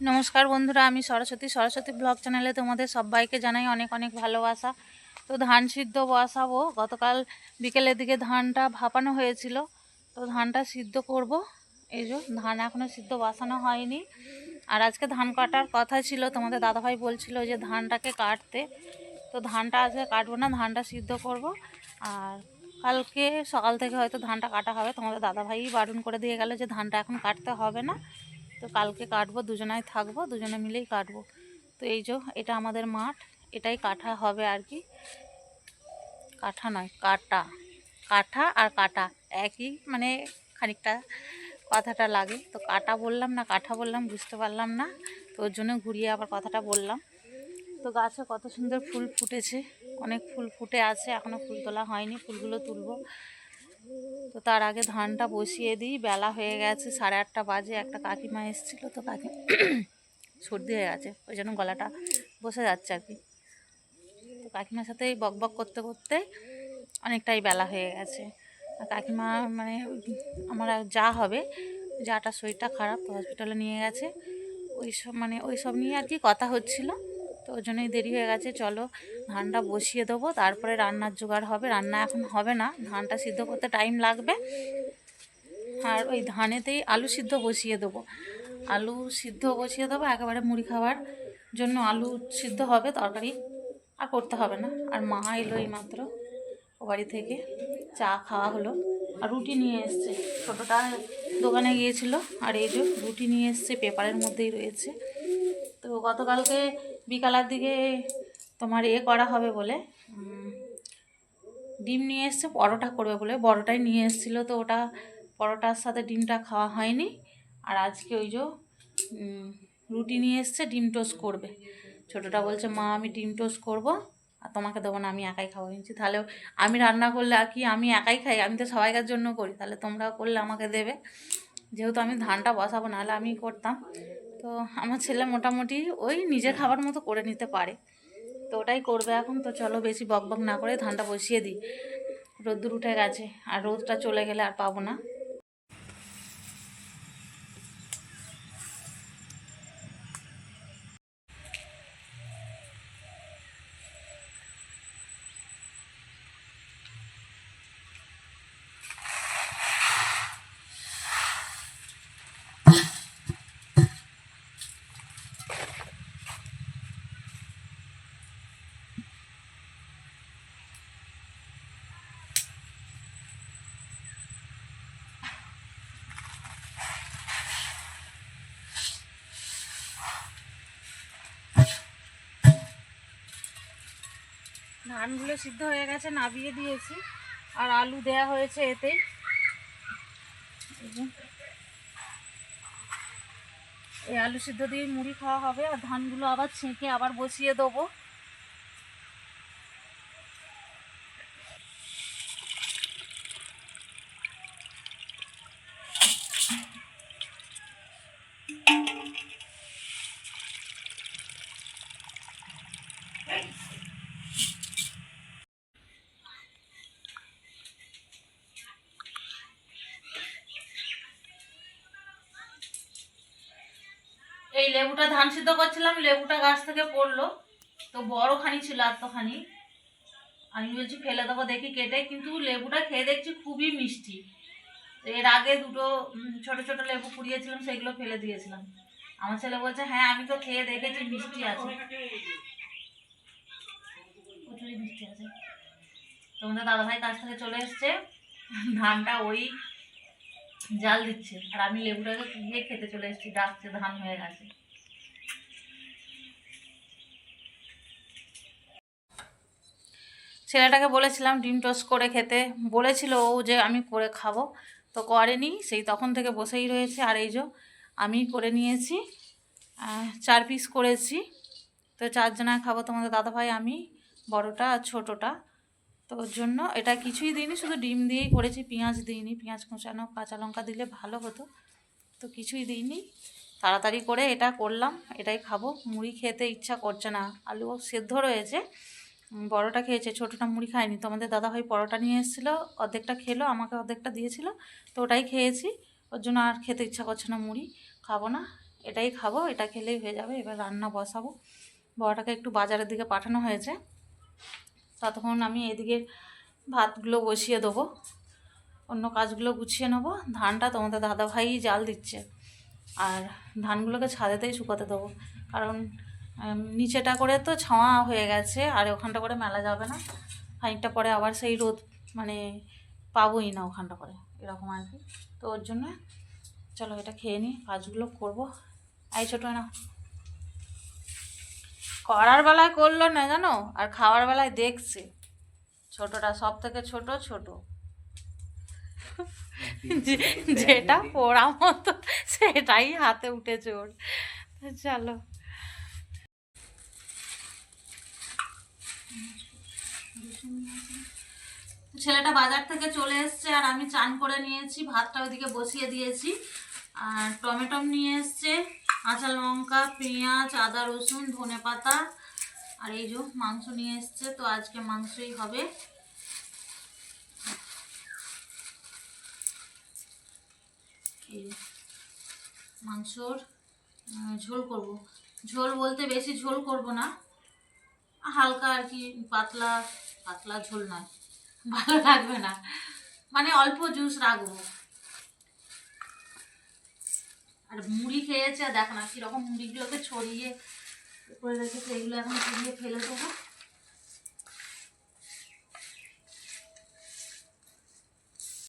নমস্কার বন্ধুরা, আমি সরস্বতী। সরস্বতী ব্লগ চ্যানেলে তোমাদের সবাইকে জানাই অনেক অনেক ভালোবাসা। তো ধান সিদ্ধ বসাবো। গতকাল বিকেলের দিকে ধানটা ভাপানো হয়েছিল। তো ধানটা সিদ্ধ করব। এই যে ধান এখনও সিদ্ধ বসানো হয়নি। আর আজকে ধান কাটার কথা ছিল। তোমাদের দাদাভাই বলছিল যে ধানটাকে কাটতে। তো ধানটা আজকে কাটবো না, ধানটা সিদ্ধ করব। আর কালকে সকাল থেকে হয়তো ধানটা কাটা হবে। তোমাদের দাদাভাই বারণ করে দিয়ে গেল যে ধানটা এখন কাটতে হবে না। তো কালকে কাটবো, দুজনাই থাকব, দুজনে মিলেই কাটবো। তো এই যে, এটা আমাদের মাঠ, এটাই কাঠা হবে আর কি। কাঠা নয়, কাটা। কাঠা আর কাটা, একই মানে খানিকটা কথাটা লাগে। তো কাটা বললাম না, কাঠা বললাম, বুঝতে পারলাম না। তো ওর জন্য ঘুরিয়ে আবার কথাটা বললাম। তো গাছে কত সুন্দর ফুল ফুটেছে। অনেক ফুল ফুটে আছে এখনও ফুল তোলা হয়নি, ফুলগুলো তুলবো। তো তার আগে ধানটা বসিয়ে দিই। বেলা হয়ে গেছে, সাড়ে আটটা বাজে, একটা কাকিমা এসেছিল তো কাকি সর্দি হয়ে গেছে, ওই জন্য গলাটা বসে যাচ্ছে আর কি। তো কাকিমার সাথে এই বক বক করতে করতে অনেকটাই বেলা হয়ে গেছে। আর কাকিমা মানে আমার যা হবে যাটা শরীরটা খারাপ হসপিটালে নিয়ে গেছে। ওই সব মানে ওই সব নিয়ে আর কি কথা হচ্ছিল। তো ওই জন্যই দেরি হয়ে গেছে। চলো ধানটা বসিয়ে দেবো, তারপরে রান্নার জোগাড় হবে। রান্না এখন হবে না, ধানটা সিদ্ধ করতে টাইম লাগবে। আর ওই ধানেতেই আলু সিদ্ধ বসিয়ে দেবো। আলু সিদ্ধ বসিয়ে দেবো, একেবারে মুড়ি খাওয়ার জন্য আলু সিদ্ধ হবে, তরকারি আর করতে হবে না। আর মা এলো এই মাত্র ও বাড়ি থেকে, চা খাওয়া হলো। আর রুটি নিয়ে এসছে। ছোটোটা দোকানে গিয়েছিল, আর এই যে রুটি নিয়ে এসছে, পেপারের মধ্যেই রয়েছে। তো গতকালকে বিকালের দিকে তোমার এ করা হবে বলে ডিম নিয়ে এসছে, পরোটা করবে বলে। বড়টাই নিয়ে এসেছিল তো ওটা, পরোটার সাথে ডিমটা খাওয়া হয়নি। আর আজকে ওই যে রুটি নিয়ে এসছে, ডিম টোস্ট করবে। ছোটোটা বলছে, মা, আমি ডিম টোস্ট করব, আর তোমাকে দেবো না, আমি একাই খাব। নিচ্ছি তাহলে আমি রান্না করলে আর কি, আমি একাই খাই, আমি তো সবাইকার জন্য করি? তাহলে তোমরাও করলে আমাকে দেবে। যেহেতু আমি ধানটা বসাবো, নাহলে আমি করতাম। তো আমার ছেলে মোটামুটি ওই নিজের খাবার মতো করে নিতে পারে। তো ওটাই করবে এখন। তো চলো বেশি বক বক না করে ধানটা বসিয়ে দিই। রোদ্দুর উঠে গেছে। আর রোদটা চলে গেলে আর পাবো না। ধানগুলো সিদ্ধ হয়ে গেছে, নাবিয়ে দিয়েছি। আর আলু দেয়া হয়েছে এতেই এই আলু সিদ্ধ দিয়ে মুড়ি খাওয়া হবে, আর ধানগুলো আবার ছেঁকে আবার বসিয়ে দেবো। এই লেবুটা ধান সিদ্ধ করছিলাম, লেবুটা গাছ থেকে পড়ল। তো বড় খানি ছিল এতখানি আমি বলছি, ফেলে দেবো, দেখি কেটে। কিন্তু লেবুটা খেয়ে দেখছি খুবই মিষ্টি। এর আগে দুটো ছোট ছোট লেবু কুড়িয়েছিলাম সেগুলো ফেলে দিয়েছিলাম। আমার ছেলে বলছে হ্যাঁ আমি তো খেয়ে দেখেছি, মিষ্টি আছে। প্রচুরই মিষ্টি আছে। তোমাদের দাদাভাই কাছ থেকে চলে এসছে। ধানটা ওই জাল দিচ্ছে। আর আমি লেবুটাকে দিয়ে খেতে চলে এসেছি, ডাকছে, ধান হয়ে গেছে। ছেলেটাকে বলেছিলাম ডিম টোস্ট করে খেতে। বলেছিল ও যে আমি করে খাব। তো করেনি, সেই তখন থেকে বসেই রয়েছে। আর এই যে আমি করে নিয়েছি চার পিস করেছি। তো চারজনায় খাব তোমাদের দাদাভাই, আমি, বড়টা আর ছোটোটা। তো ওর জন্য এটা কিছুই দিইনি, শুধু ডিম দিয়েই করেছি, পেঁয়াজ দিইনি, পেঁয়াজ কুচানো, কাঁচা লঙ্কা দিলে ভালো হতো। তো কিছুই দিইনি। তাড়াতাড়ি করে এটা করলাম, এটাই খাব। মুড়ি খেতে ইচ্ছা করছে না। আলু সেদ্ধ রয়েছে বড়টা খেয়েছে, ছোটোটা মুড়ি খায়নি। তো আমাদের দাদাভাই পরোটা নিয়ে এসেছিল, অর্ধেকটা খেলো, আমাকে অর্ধেকটা দিয়েছিল। তো ওটাই খেয়েছি, ওর জন্য আর খেতে ইচ্ছা করছে না মুড়ি। খাব না, এটাই খাব, এটা খেলেই হয়ে যাবে, এবার রান্না বসাবো। বড়টাকে একটু বাজারের দিকে পাঠানো হয়েছে। ততক্ষণ আমি এদিকে ভাতগুলো বসিয়ে দেবো। অন্য কাজগুলো গুছিয়ে নেব। ধানটা তোমাদের দাদাভাই জাল দিচ্ছে। আর ধানগুলোকে ছাদেতেই শুকাতে দেবো। কারণ নিচেটা করে তো ছাওয়া হয়ে গেছে, আর ওখানটা করে মেলা যাবে না। খানিকটা পরে আবার সেই রোদ মানে পাবোই না ওখানটা করে এরকম আর কি। তো ওর জন্য, চলো এটা খেয়ে নিই, কাজগুলো করব। এই ছোটো না। করার বেলায় করল না জানো? আর খাওয়ার বেলায় দেখছে। ছোটটা সব থেকে ছোট। ছোট যেটা পড়া মতো, সেটাই হাতে উঠেছে ওর। চলো। ছেলেটা বাজার থেকে চলে এসছে আর আমি চান করে নিয়েছি, ভাতটা ওইদিকে বসিয়ে দিয়েছি। আর টমেটো নিয়ে এসছে। কাঁচা লঙ্কা, পেঁয়াজ, আদা, রসুন, ধনে পাতা আর এই যে মাংস নিয়ে এসছে, তো আজকে মাংসই হবে। মাংসর ঝোল করব। ঝোল বলতে বেশি ঝোল করব না, হালকা আর কি, পাতলা পাতলা ঝোল নয়, ভালো লাগবে না। মানে অল্প জুস রাখব। আর মুড়ি খেয়েছে দেখো না কীরকম মুড়িগুলোকে ছড়িয়ে করে রেখেছে, এগুলো এখন ছড়িয়ে ফেলে দেবো।